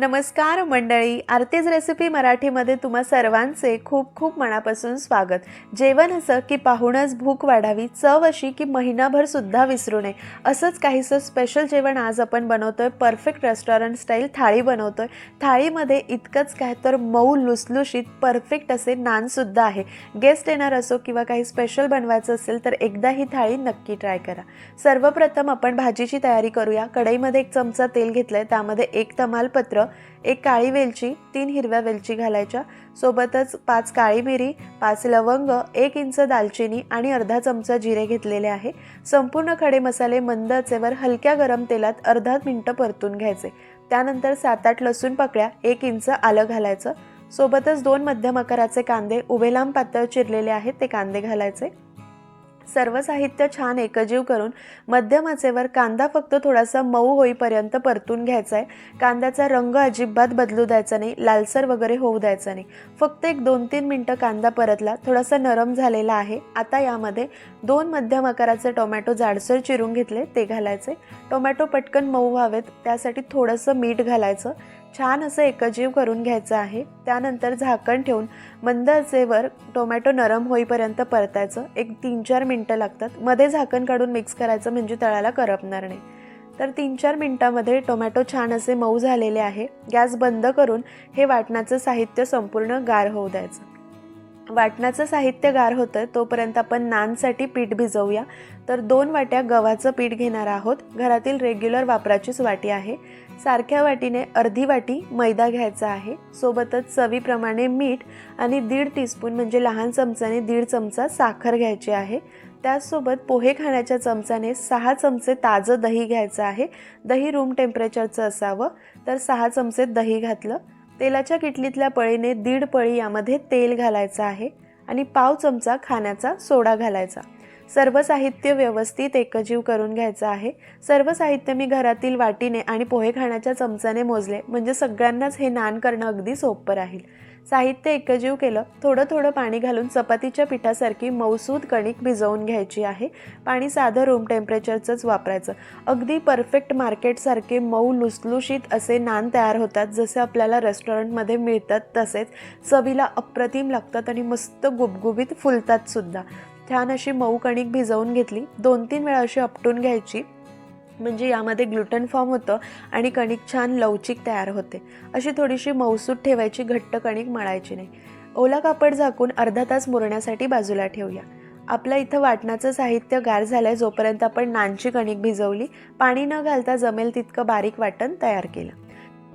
नमस्कार मंडळी आरतीज रेसिपी मराठीमध्ये तुम्हा सर्वांचे खूप खूप मनापासून स्वागत. जेवण असं की पाहूनच भूक वाढावी चव अशी की महिनाभरसुद्धा विसरू नये. असंच काहीसं स्पेशल जेवण आज आपण बनवतो आहे परफेक्ट रेस्टॉरंट स्टाईल थाळी बनवतो आहे थाळीमध्ये इतकंच काय तर मऊ लुसलुशीत परफेक्ट असे नानसुद्धा आहे. गेस्ट येणार असो किंवा काही स्पेशल बनवायचं असेल तर एकदा ही थाळी नक्की ट्राय करा. सर्वप्रथम आपण भाजीची तयारी करूया. कढईमध्ये एक चमचा तेल घेतलं आहे त्यामध्ये एक तमालपत्र एक काळी वेलची तीन हिरव्या वेलची घालायच्या. सोबतच पाच काळी मिरी पाच लवंग एक इंच दालचिनी आणि अर्धा चमचा जिरे घेतलेले आहे. संपूर्ण खडे मसाले मंद आचेवर हलक्या गरम तेलात अर्धा मिनटं परतून घ्यायचे. त्यानंतर सात आठ लसूण पकड्या एक इंच आलं घालायचं. सोबतच दोन मध्यम आकाराचे कांदे उभे लांब पातळ चिरलेले आहेत ते कांदे घालायचे. सर्व साहित्य छान एकजीव करून मध्यम आचेवर कांदा फक्त थोडासा मऊ होईपर्यंत परतून घ्यायचा आहे कांद्याचा रंग अजिबात बदलू द्यायचा नाही लालसर वगैरे होऊ द्यायचा नाही. फक्त एक दोन तीन मिनटं कांदा परतला थोडासा नरम झालेला आहे. आता यामध्ये दोन मध्यम आकाराचे टोमॅटो जाडसर चिरून घेतले ते घालायचे टोमॅटो पटकन मऊ व्हावेत त्यासाठी थोडंसं मीठ घालायचं. छान असं एकजीव करून घ्यायचं आहे. त्यानंतर झाकण ठेवून मंद असेवर टोमॅटो नरम होईपर्यंत परतायचं. एक तीन चार मिनटं लागतात. मध्ये झाकण काढून मिक्स करायचं म्हणजे तळाला करपणार नाही. तर तीन चार मिनटामध्ये टोमॅटो छान असे मऊ झालेले आहे. गॅस बंद करून हे वाटणाचं साहित्य संपूर्ण गार होऊ द्यायचं. वाटणाचं साहित्य गार होतं तोपर्यंत आपण नानसाठी पीठ भिजवूया. तर दोन वाट्या गव्हाचं पीठ घेणार आहोत. घरातील रेग्युलर वापराचीच वाटी आहे. सारख्या वाटीने अर्धी वाटी मैदा घ्यायचा आहे. सोबतच चवीप्रमाणे मीठ आणि दीड टीस्पून म्हणजे लहान चमचाने दीड चमचा साखर घ्यायची आहे. त्याचसोबत पोहे खाण्याच्या चमचाने सहा चमचे ताजं दही घ्यायचं आहे. दही रूम टेम्परेचरचं असावं. तर सहा चमचे दही घातलं. तेलाच्या किटलीतल्या पळीने दीड पळी यामध्ये तेल घालायचं आहे आणि पाव चमचा खाण्याचा सोडा घालायचा. सर्व साहित्य व्यवस्थित एकजीव करून घ्यायचं आहे. सर्व साहित्य मी घरातील वाटीने आणि पोहे खाण्याच्या चमचाने मोजले. म्हणजे सगळ्यांनाच हे नान करणं अगदी सोपं राहील. साहित्य एकजीव केलं थोडं थोडं पाणी घालून चपातीच्या पिठासारखी मौसूद कणिक भिजवून घ्यायची आहे. पाणी साधं रूम टेम्परेचरचंच वापरायचं. अगदी परफेक्ट मार्केटसारखे मऊ लुसलुशीत असे नान तयार होतात जसे आपल्याला रेस्टॉरंटमध्ये मिळतात तसेच चवीला अप्रतिम लागतात आणि मस्त गुबगुबीत फुलतात सुद्धा. छान अशी मऊ कणिक भिजवून घेतली. दोन तीन वेळा अशी आपटून घ्यायची. म्हणजे यामध्ये ग्लुटन फॉर्म होतं आणि कणिक छान लवचिक तयार होते. अशी थोडीशी मौसूद ठेवायची घट्ट कणिक मळायची नाही. ओला कापड झाकून अर्धा तास मुरण्यासाठी बाजूला ठेवूया. आपलं इथं वाटणाचं साहित्य गार झालं आहे जोपर्यंत आपण नानची कणिक भिजवली पाणी न घालता जमेल तितकं बारीक वाटण तयार केलं.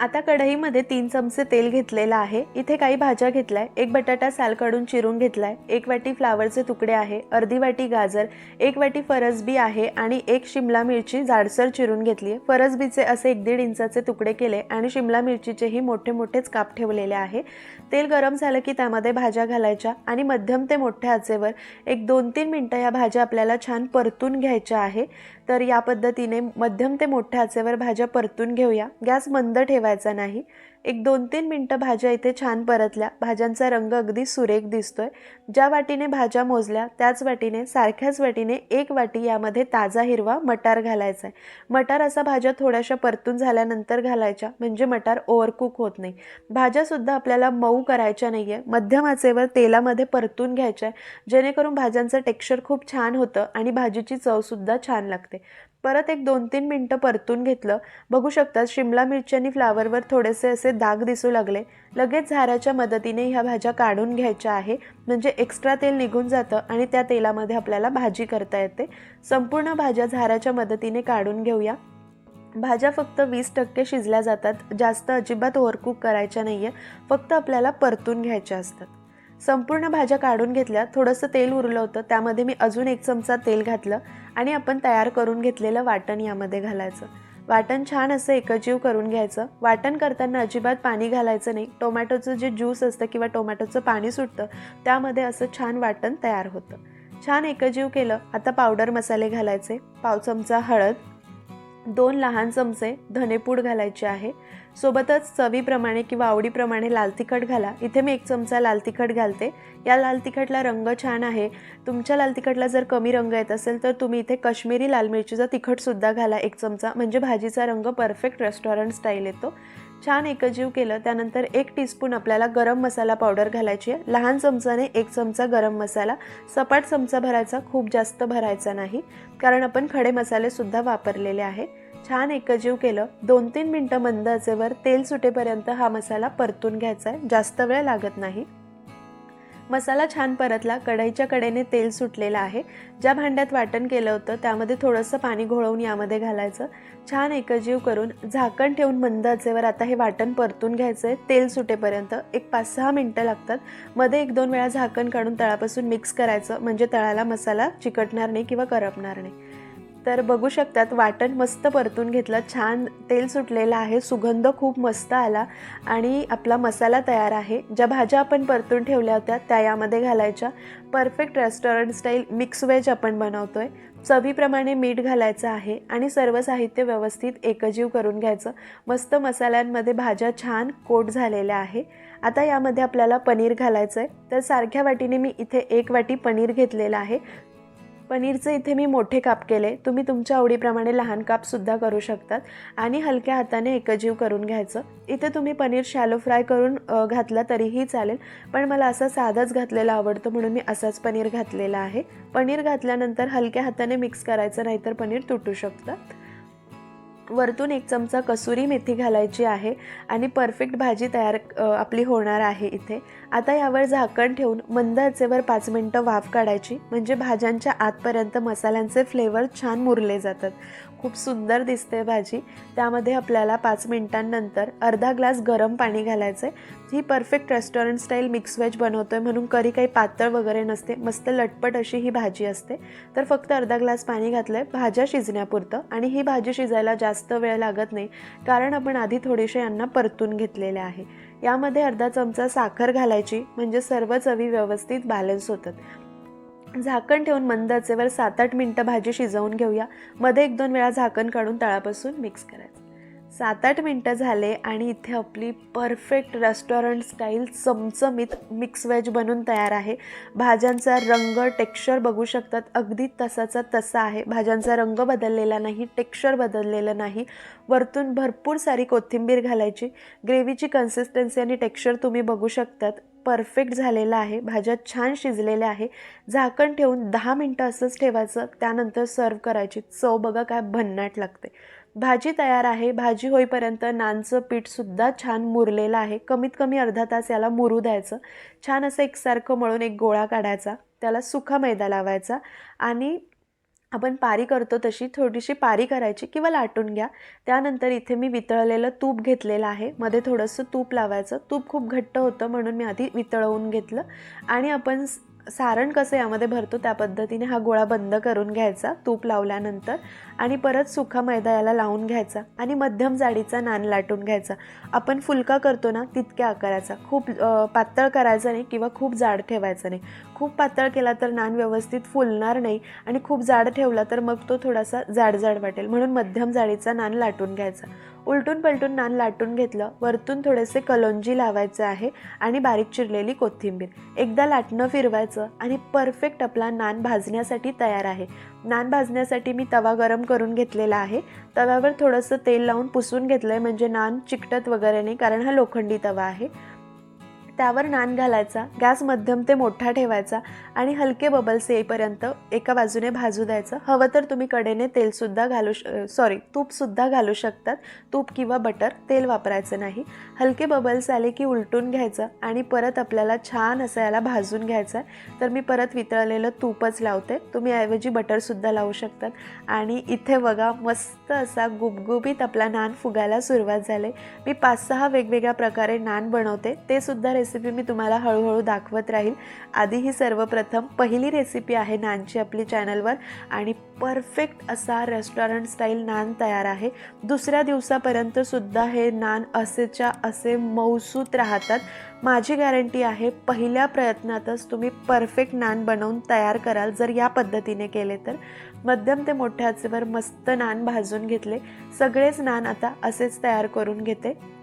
आता कढईमध्ये तीन चमचे तेल घेतलेलं आहे. इथे काही भाज्या घेतलाय एक बटाटा साल काढून चिरून घेतलाय. एक वाटी फ्लावरचे तुकडे आहे. अर्धी वाटी गाजर एक वाटी फरसबी आहे आणि एक शिमला मिरची जाडसर चिरून घेतली आहे फरसबीचे असे एक दीड इंचाचे तुकडे केले आणि शिमला मिरचीचेही मोठे मोठेच काप ठेवलेले आहे. तेल गरम झालं की त्यामध्ये भाज्या घालायच्या आणि मध्यम ते मोठ्या आचेवर एक दोन तीन मिनटं या भाज्या आपल्याला छान परतून घ्यायच्या आहे. तर या पद्धतीने मध्यम ते मोठ्या आचेवर भाज्या परतून घेऊया. गॅस मंद ठेवायचा नाही. एक दोन तीन मिनटं भाज्या इथे छान परतल्या. भाज्यांचा रंग अगदी सुरेख दिसतोय. ज्या वाटीने भाज्या मोजल्या त्याच वाटीने सारख्याच वाटीने एक वाटी यामध्ये ताजा हिरवा मटार घालायचा आहे मटार असा भाज्या थोड्याशा परतून झाल्यानंतर घालायच्या. म्हणजे मटार ओव्हरकुक होत नाही. भाज्यासुद्धा आपल्याला मऊ करायच्या नाही आहे मध्यम आचेवर तेलामध्ये परतून घ्यायच्या. आहे जेणेकरून भाज्यांचं टेक्स्चर खूप छान होतं आणि भाजीची चवसुद्धा छान लागते. परत एक दोन तीन मिनटं परतून घेतलं. बघू शकता शिमला मिरची आणि फ्लावरवर थोडेसे असे दाग दिसू लागले. लगेच झाराच्या मदतीने ह्या भाज्या काढून घ्यायच्या आहे. म्हणजे एक्स्ट्रा तेल निघून जातं आणि त्या तेलामध्ये आपल्याला भाजी करता येते. संपूर्ण भाज्या झाराच्या मदतीने काढून घेऊया. भाज्या फक्त वीस टक्के शिजल्या जातात. जास्त अजिबात ओव्हरकुक करायच्या नाही आहे फक्त आपल्याला परतून घ्यायच्या असतात. संपूर्ण भाज्या काढून घेतल्या थोडंसं तेल उरलं होतं त्यामध्ये मी अजून एक चमचा तेल घातलं आणि आपण तयार करून घेतलेलं वाटण यामध्ये घालायचं. वाटण छान असं एकजीव करून घ्यायचं. वाटण करताना अजिबात पाणी घालायचं नाही. टोमॅटोचं जे ज्यूस असतं किंवा टोमॅटोचं पाणी सुटतं त्यामध्ये असं छान वाटण तयार होतं. छान एकजीव केलं. आता पावडर मसाले घालायचे. पाव चमचा हळद दोन लहान चमचे धनेपूड घालायचे आहे. सोबतच चवीप्रमाणे किंवा आवडीप्रमाणे लाल तिखट घाला. इथे मी एक चमचा लाल तिखट घालते. या लाल तिखटला रंग छान आहे. तुमच्या लाल तिखटला जर कमी रंग येत असेल तर तुम्ही इथे काश्मीरी लाल मिरचीचा तिखटसुद्धा घाला. एक चमचा. म्हणजे भाजीचा रंग परफेक्ट रेस्टॉरंट स्टाईल येतो. छान एकजीव केलं. त्यानंतर एक टीस्पून आपल्याला गरम मसाला पावडर घालायची आहे. लहान चमचाने एक चमचा गरम मसाला. सपाट चमचा भरायचा खूप जास्त भरायचा नाही. कारण आपण खडे मसालेसुद्धा वापरलेले आहे. छान एकजीव केलं. दोन तीन मिनटं मंद आचेवर तेल सुटेपर्यंत हा मसाला परतून घ्यायचा आहे. जास्त वेळ लागत नाही. मसाला छान परतला कढईच्या कडेने तेल सुटलेलं आहे. ज्या भांड्यात वाटण केलं होतं त्यामध्ये थोडंसं पाणी घोळवून यामध्ये घालायचं. छान एकजीव करून झाकण ठेवून मंद आचेवर आता हे वाटण परतून घ्यायचं आहे तेल सुटेपर्यंत एक पाच सहा मिनटं लागतात. मध्ये एक दोन वेळा झाकण काढून तळापासून मिक्स करायचं म्हणजे तळाला मसाला चिकटणार नाही किंवा करपणार नाही. तर बघू शकतात वाटण मस्त परतून घेतलं. छान तेल सुटलेलं आहे सुगंध खूप मस्त आला आणि आपला मसाला तयार आहे. ज्या भाज्या आपण परतून ठेवल्या होत्या त्या यामध्ये घालायच्या. Perfect restaurant style mix veg आपण बनवतोय. चवीप्रमाणे मीठ घालायचं आहे आणि सर्व साहित्य व्यवस्थित एकजीव करून घ्यायचं. मस्त मसाल्यांमध्ये भाज्या छान कोट झालेल्या आहे. आता यामध्ये आपल्याला पनीर घालायचं आहे तर सारख्या वाटीने मी इथे एक वाटी पनीर घेतलेलं आहे. पनीरचे इथे मी मोठे काप केले. तुम्ही तुमच्या आवडीप्रमाणे लहान कापसुद्धा करू शकतात. आणि हलक्या हाताने एकजीव करून घ्यायचं. इथे तुम्ही पनीर शॅलो फ्राय करून घातला तरीही चालेल. पण मला असं साधंच घातलेला आवडतो म्हणून मी असाच पनीर घातलेला आहे. पनीर घातल्यानंतर हलक्या हाताने मिक्स करायचं नाहीतर पनीर तुटू शकतं. वरतून एक चमचा कसुरी मेथी घालायची आहे आणि परफेक्ट भाजी तयार आपली होणार आहे इथे. आता यावर झाकण ठेवून मंद आचेवर पाच मिनटं वाफ काढायची. म्हणजे भाज्यांच्या आतपर्यंत मसाल्यांचे फ्लेवर छान मुरले जातात. खूप सुंदर दिसते भाजी. त्यामध्ये आपल्याला पाच मिनिटांनंतर अर्धा ग्लास गरम पाणी घालायचं आहे ही perfect restaurant style mix veg बनवतो आहे म्हणून करी काही पातळ वगैरे नसते. मस्त लटपट अशी ही भाजी असते. तर फक्त अर्धा ग्लास पाणी घातलं आहे भाज्या शिजण्यापुरतं. आणि ही भाजी शिजायला जास्त वेळ लागत नाही कारण आपण आधी थोडेसे यांना परतून घेतलेले आहे. यामध्ये अर्धा चमचा साखर घालायची म्हणजे सर्व चवी व्यवस्थित बॅलन्स होतात. झाकण ठेवून मंद आचेवर सात आठ मिनटं भाजी शिजवून घेऊया. मध्ये एक दोन वेळा झाकण काढून तळापासून मिक्स करायचं. सात आठ मिनटं झाले आणि इथे आपली परफेक्ट रेस्टॉरंट स्टाईल चमचमीत मिक्स व्हेज बनून तयार आहे. भाज्यांचा रंग टेक्स्चर बघू शकतात. अगदी तसाचा तसा आहे. भाज्यांचा रंग बदललेला नाही टेक्स्चर बदललेलं नाही. वरतून भरपूर सारी कोथिंबीर घालायची. ग्रेव्हीची कन्सिस्टन्सी आणि टेक्स्चर तुम्ही बघू शकतात. परफेक्ट झालेलं आहे. भाज्या छान शिजलेल्या आहे. झाकण ठेवून दहा मिनटं असंच ठेवायचं. त्यानंतर सर्व करायची. चव बघा काय भन्नाट लागते. भाजी तयार आहे. भाजी होईपर्यंत नानचं पीठसुद्धा छान मुरलेलं आहे. कमीत कमी अर्धा तास याला मुरू द्यायचं. छान असं एकसारखं मळून एक गोळा काढायचा. त्याला सुका मैदा लावायचा. आणि आपण पारी करतो तशी थोडीशी पारी करायची किंवा लाटून घ्या. त्यानंतर इथे मी वितळलेलं तूप घेतलेलं आहे. मध्ये थोडंसं तूप लावायचं. तूप खूप घट्ट होतं म्हणून मी आधी वितळवून घेतलं. आणि आपण सारण कसं यामध्ये भरतो त्या पद्धतीने हा गोळा बंद करून घ्यायचा तूप लावल्यानंतर. आणि परत सुका मैदा याला लावून घ्यायचा आणि मध्यम जाडीचा नान लाटून घ्यायचा. आपण फुलका करतो ना तितक्या आकाराचा. खूप पातळ करायचा नाही किंवा खूप जाड ठेवायचा नाही. खूप पातळ केला तर नान व्यवस्थित फुलणार नाही आणि खूप जाड ठेवला तर मग तो थोडासा जाड जाड वाटेल. म्हणून मध्यम जाडीचा नान लाटून घ्यायचा. उलटून पलटून नान लाटून घेतलं. वरतून थोडेसे कलोंजी लावायचे आहे आणि बारीक चिरलेली कोथिंबीर. एकदा लाटणं फिरवायचं आणि परफेक्ट आपला नान भाजण्यासाठी तयार आहे. नान भाजण्यासाठी मी तवा गरम करून घेतलेला आहे. तव्यावर थोडंसं तेल लावून पुसून घेतलं आहे म्हणजे नान चिकटत वगैरे नाही कारण हा लोखंडी तवा आहे. त्यावर नान घालायचा गॅस मध्यम ते मोठा ठेवायचा आणि हलके बबल्स येईपर्यंत एका बाजूने भाजू द्यायचं. हवं तर तुम्ही कडेने तेलसुद्धा घालू श सॉरी तूपसुद्धा घालू शकतात. तूप किंवा बटर तेल वापरायचं नाही. हलके बबल्स आले की उलटून घ्यायचं आणि परत आपल्याला छान असं याला भाजून घ्यायचं आहे तर मी परत वितळलेलं तूपच लावते. तुम्ही ऐवजी बटरसुद्धा लावू शकतात. आणि इथे बघा मस्त असा गुबगुबीत आपला नान फुगायला सुरुवात झाले. मी पाच सहा वेगवेगळ्या प्रकारे नान बनवते. ते सुद्धा रेसिपी रेसिपी मी तुम्हाला हळूहळू दाखवत राहील. आधी ही सर्वप्रथम पहिली रेसिपी आहे नानची आपली चॅनलवर आणि परफेक्ट असा रेस्टॉरंट स्टाईल नान तयार आहे. दुसऱ्या दिवसापर्यंत सुद्धा हे नान असेच्या असे मौसूत राहतात. माझी गॅरंटी आहे पहिल्या प्रयत्नातच तुम्ही परफेक्ट नान बनवून तयार कराल जर या पद्धतीने केले तर. मध्यम ते मोठ्या आचेवर मस्त नान भाजून घेतले. सगळेच नान आता असेच तयार करून घेते.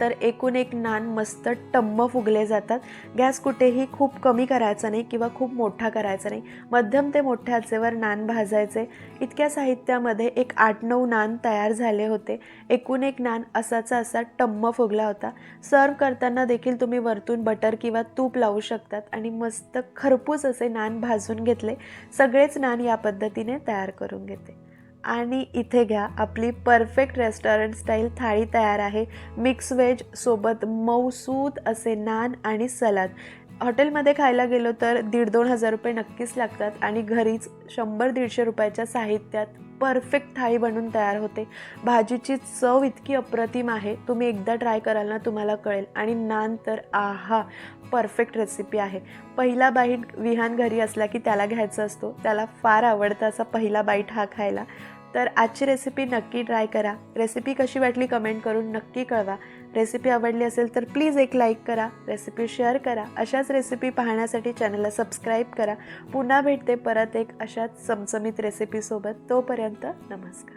तर एकूण एक नान मस्त टम्म फुगले जातात. गॅस कुठेही खूप कमी करायचा नाही किंवा खूप मोठा करायचा नाही. मध्यम ते मोठ्या आचेवर नान भाजायचे. इतक्या साहित्यामध्ये एक आठ नऊ नान तयार झाले होते. एकूण एक नान असाचा असा टम्म फुगला होता. सर्व करताना देखील तुम्ही वरतून बटर किंवा तूप लावू शकतात आणि मस्त खरपूस असे नान भाजून घेतले. सगळेच नान या पद्धतीने तयार करून घेते. आणि इथे घ्या आपली परफेक्ट रेस्टॉरंट स्टाईल थाळी तयार आहे. मिक्स व्हेज सोबत मऊसूद असे नान आणि सलाद. हॉटेलमध्ये खायला गेलो तर दीड दोन हजार रुपये नक्कीच लागतात आणि घरीच शंभर दीडशे रुपयाच्या साहित्यात परफेक्ट थाळी बनून तयार होते. भाजीची चव इतकी अप्रतिम आहे तुम्ही एकदा ट्राय कराल ना तुम्हाला कळेल. आणि नान तर आहा! परफेक्ट रेसिपी आहे. पहिला बाईट विहान घरी असला की त्याला घ्यायचा असतो. त्याला फार आवडतं असा पहिला बाईट हा खायला. तर आजची रेसिपी नक्की ट्राय करा. रेसिपी कशी वाटली कमेंट करून नक्की कळवा. रेसिपी आवडली असेल तर प्लीज एक लाईक करा. रेसिपी शेअर करा. अशाच रेसिपी पाहण्यासाठी चॅनलला सबस्क्राईब करा. पुन्हा भेटते परत एक अशाच चमचमीत रेसिपीसोबत तोपर्यंत नमस्कार.